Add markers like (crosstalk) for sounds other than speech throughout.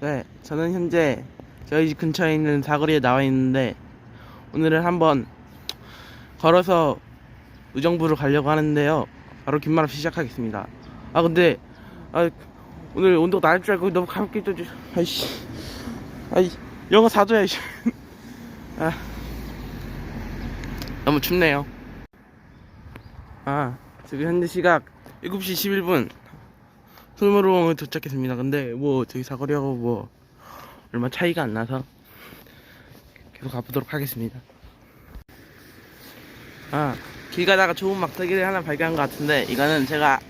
네, 저는 현재 저희 집 근처에 있는 사거리에 나와 있는데 오늘은 한번 걸어서 의정부로 가려고 하는데요. 바로 긴 말 없이 시작하겠습니다. 아 근데 아, 오늘 온도 낮을 줄 알고 너무 가볍게 떠주. 아이씨, 아이 영어 사줘야지. 아, 너무 춥네요. 아 지금 현재 시각 7시 11분 솔무로공에 도착했습니다. 근데 뭐 저기 사거리하고 뭐 얼마 차이가 안 나서 계속 가보도록 하겠습니다. 아, 길 가다가 좋은 막대기를 하나 발견한 것 같은데 이거는 제가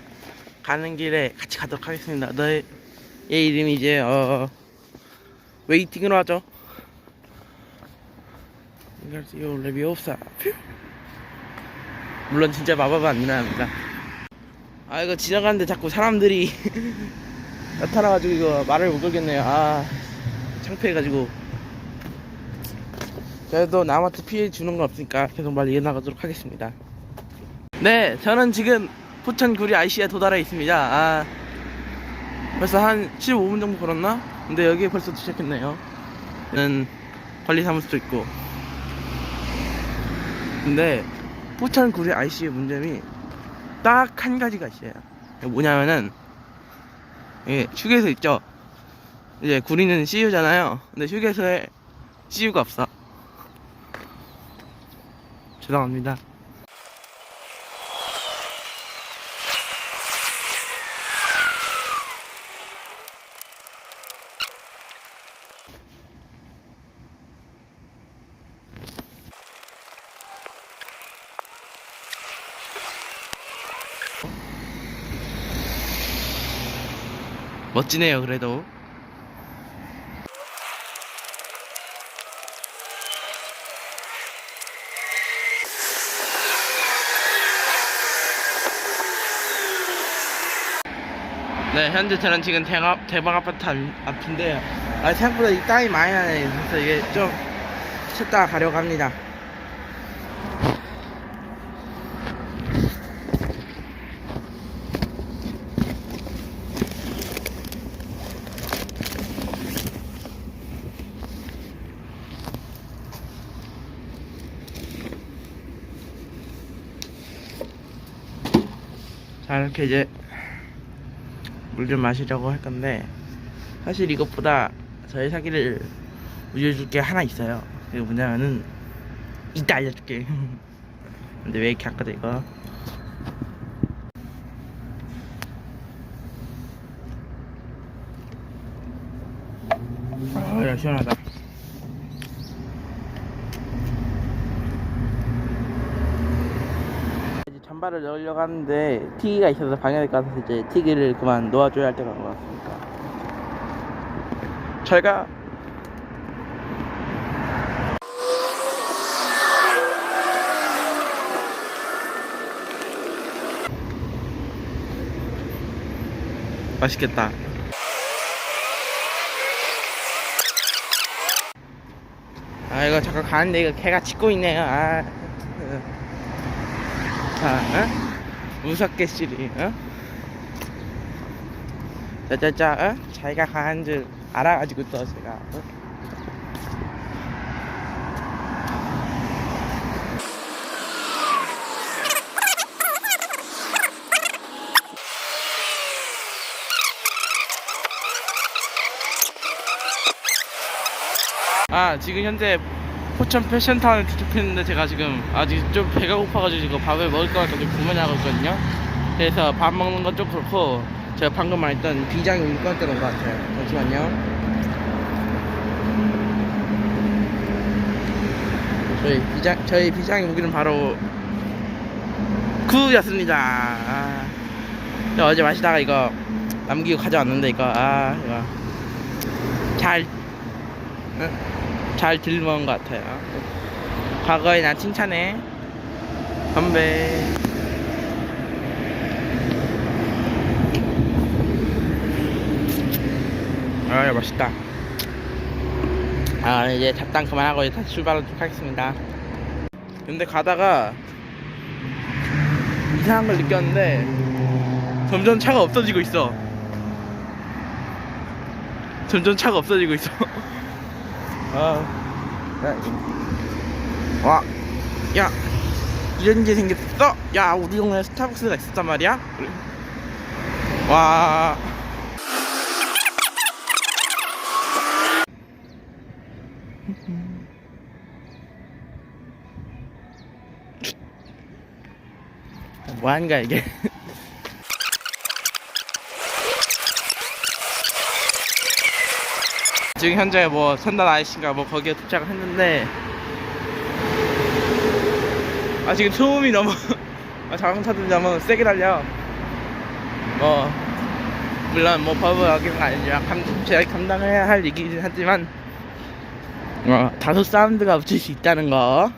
가는 길에 같이 가도록 하겠습니다. 너의 얘 이름이 이제 어 웨이팅으로 하죠. 요 레비오사 퓨. 물론 진짜 마법은 안 일어납니다. 아 이거 지나가는데 자꾸 사람들이 (laughs) 나타나가지고 이거 말을 못 걸겠네요. 아 창피해가지고 그래도 남한테 피해 주는 건 없으니까 계속 말 이어나가도록 하겠습니다. 네, 저는 지금 포천 구리 IC에 도달해 있습니다. 아 벌써 한 15분 정도 걸었나? 근데 여기에 벌써 도착했네요. 는 관리사무소도 있고. 근데 포천 구리 IC의 문제점이 딱 한 가지가 있어요. 뭐냐면은 예, 휴게소 있죠. 이제 구리는 CU잖아요. 근데 휴게소에 CU가 없어. 죄송합니다. 멋지네요, 그래도. 네, 현재 저는 지금 대박, 대박 아파트 앞, 앞인데요. 아, 생각보다 이 땅이 많이 나네. 그래서 이게 좀 쉬었다가 가려고 합니다. 자, 이렇게 이제 물 좀 마시려고 할 건데 사실 이것보다 저희 사기를 알려줄 게 하나 있어요. 그게 뭐냐면은 이따 알려줄게. (laughs) 근데 왜 이렇게 아까도 이거? 아, 야 시원하다. 잠바를 넣으려고 하는데 튀기가 있어서 것 같아서 이제 튀기를 그만 놓아줘야 할 때가 온 것 같습니다. 잘가. 맛있겠다. 아 이거 잠깐 가는데 이거 개가 짖고 있네요. 아. 자, 어? 무섭게 시리, 어? 자자자, 어? 자기가 가는 줄 알아가지고 또 제가. 어? 아 지금 현재 포천 패션타운에 도착했는데 제가 지금 아직 좀 배가 고파가지고 밥을 먹을 것 같아서 고민하고 있거든요. 그래서 밥 먹는 건 좀 그렇고 제가 방금 말했던 비장이 꺼낼 때가 온것 같아요. 잠시만요. 저희 비장 저희 비장의 무기는 바로 구였습니다. 아, 저 어제 마시다가 이거 남기고 가져왔는데 이거 아 이거. 잘 응? 잘 들먹은 것 같아요. 과거에 난 칭찬해. 건배. 아, 맛있다. 아, 이제 잡담 그만하고 이제 다시 출발하도록 하겠습니다. 근데 가다가 이상한 걸 느꼈는데 점점 차가 없어지고 있어. 점점 차가 없어지고 있어. (laughs) 아, 야, 와, 야, 이런 게 생겼어? 야, 우리 동네 스타벅스가 있었단 말이야? 와. (laughs) 뭐 하는 거야 이게? (laughs) 지금 현재 뭐 선단 아이씨인가 뭐 거기에 도착을 했는데 아 지금 소음이 너무 (laughs) 아, 자동차들이 너무 세게 달려. 뭐 물론 뭐 법을 어기는 건 아니지만 감, 제가 감당해야 할 얘기긴 하지만 어, 다소 사운드가 붙일 수 있다는 거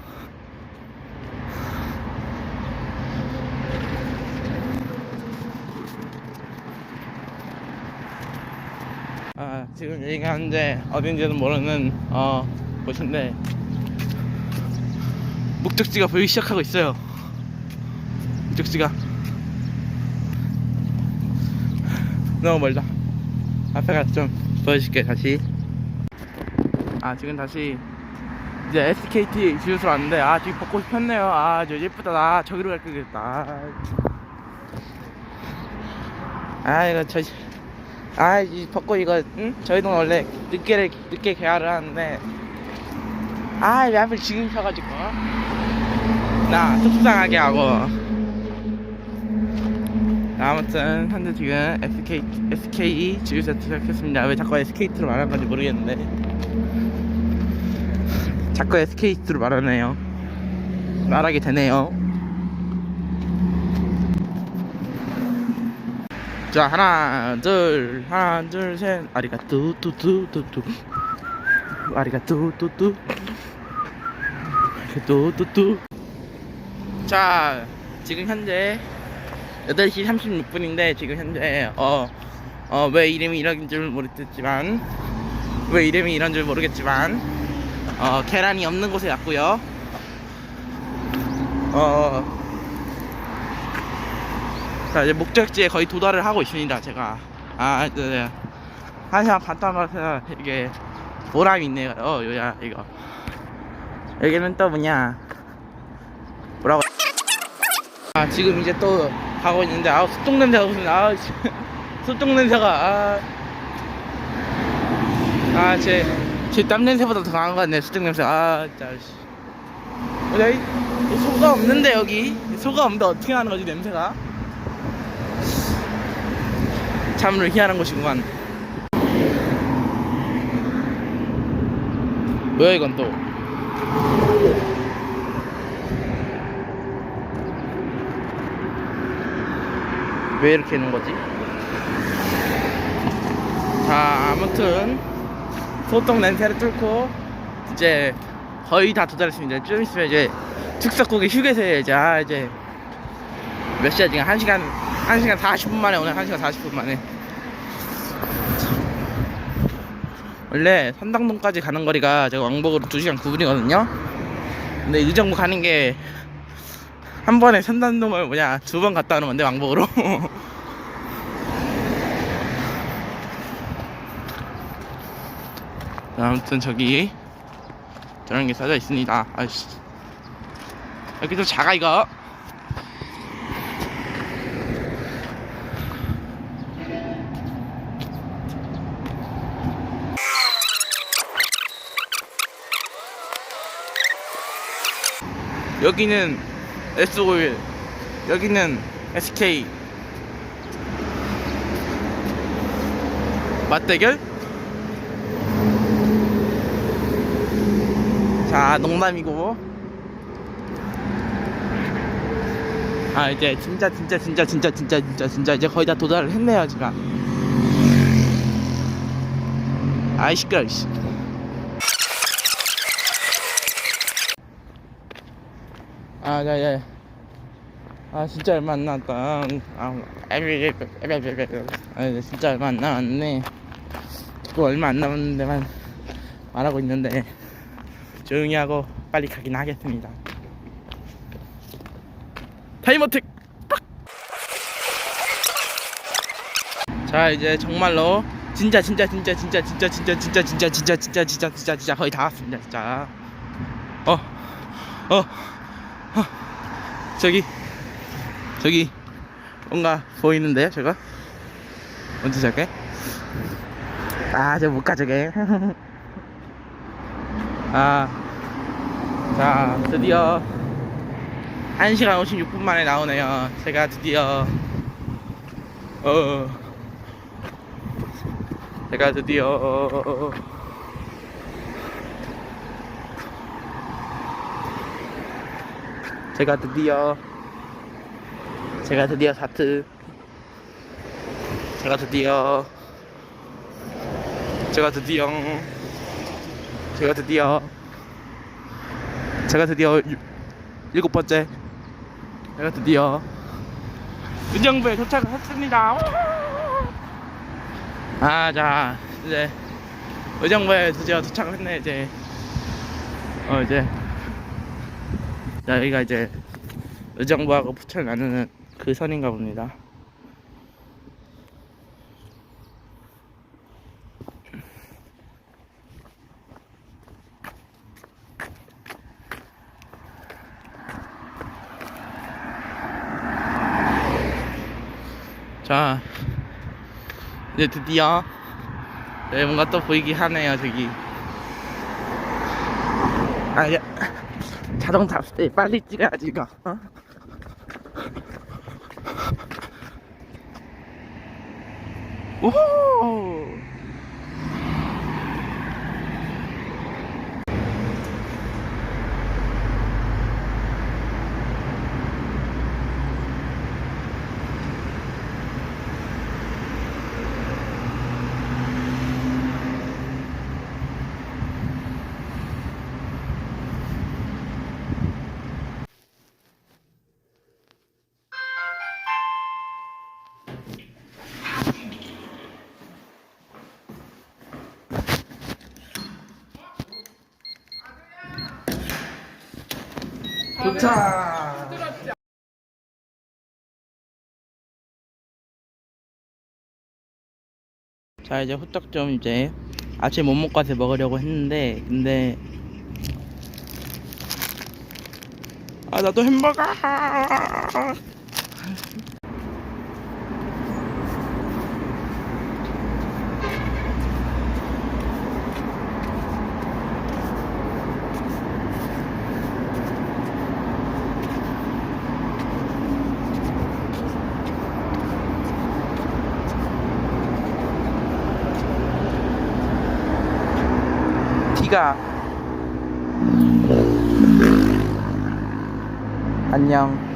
아, 지금 현재 어딘지는 모르는 어 곳인데 목적지가 보이기 시작하고 있어요. 목적지가 너무 멀다. 앞에 가서 좀 보여줄게 다시. 아 지금 다시 이제 SKT 지우스로 왔는데 아 지금 벚꽃이 폈네요. 아 저 예쁘다. 나 저기로 갈 거겠다. 아 이거 저 아, 이 벚꽃 이거, 응? 저희 동 원래 늦게, 늦게 개화를 하는데, 아, 왜 하필 지금 펴가지고, 나 속상하게 하고. 아무튼, 현재 지금 SK, SKE 지우세 도착했습니다. 왜 자꾸 SKT로 말하는 건지 모르겠는데. 자꾸 SKT로 말하네요. 말하게 되네요. 자 하나 둘 하나 둘 셋. 아리가 뚜 뚜뚜뚜뚜 아리가 뚜 뚜뚜 뚜뚜뚜 자 지금 현재 8시 36분인데 지금 현재 어 어 왜 이름이 이런 줄 모르겠지만 왜 이름이 이런 줄 모르겠지만 어 계란이 없는 곳에 왔고요. 어 자 이제 목적지에 거의 도달을 하고 있습니다 제가. 아 네, 네. 한 시간 반 남아서 이게 보람이 있네요. 어 요야 이거. 여기는 또 뭐냐? 뭐라고? 아 지금 이제 또 가고 있는데 아 습동 냄새가 무슨 아 (laughs) 씨, 습동 냄새가 아아제제 땀 냄새보다 더 강한 것 같네 습동 냄새. 아 진짜 씨. 소가 없는데 여기? 소가 없는데 어떻게 하는 거지 냄새가 참으로 희한한 곳이구만. 뭐야 이건 또? 왜 이렇게 있는 거지? 자, 아무튼 소똥 냄새를 뚫고 이제 거의 다 도달했습니다. 좀 있으면 이제 특석국의 휴게소에 이제 아 이제 몇 시야 지금 1시간 1시간 40분 만에 오늘 1시간 40분 만에. 원래 선당동까지 가는 거리가 제가 왕복으로 2시간 9분이거든요. 근데 의정부 가는 게 한 번에 선당동을 뭐냐 두 번 갔다 오는 건데 왕복으로. (laughs) 아무튼 저기 저런 게 써져 있습니다. 아이씨. 여기 좀 작아 이거 여기는 S51 여기는 SK 맞대결? 자 농담이고. 아 이제 진짜 진짜 진짜 진짜 진짜 진짜 진짜 이제 거의 다 도달을 했네요 지금 아이 시끄러 씨 아, 야, 야. 아, 진짜 얼마 안 남았다. 아. 아, 진짜 얼마 안 남았네. 또 얼마 안 남았는데만 말하고 있는데 조용히 하고 빨리 가긴 하겠습니다. 타임어택! 자, 이제 정말로 진짜 진짜 진짜 진짜 진짜 진짜 진짜 진짜 진짜 진짜 진짜 진짜 진짜 거의 다 왔습니다 진짜 어 어, 어. 저기 저기 뭔가 보이는데요 제가 언제 저게? 아저 못 가 저게. (laughs) 아자 드디어 1시간 56분 만에 나오네요. 제가 드디어 어 제가 드디어 제가 드디어 제가 드디어 사트. 제가 드디어 제가 드디어 제가 드디어 제가 드디어 일- 일곱 번째. 제가 드디어 은정부에 도착을 했습니다. 아자 이제 의정부에 드디어 도착을 했네 이제. 어 이제 자 여기가 이제 의정부하고 부천 나누는 그 선인가 봅니다. 자 이제 드디어 네, 뭔가 또 보이긴 하네요 저기. 아 이제 자동 탑스테 빨리 찍어야지 이거 어? 오호 도착 자 이제 후딱 좀 이제 아침 못 먹고 가서 먹으려고 했는데 근데 아 나도 햄버거 티가. 안녕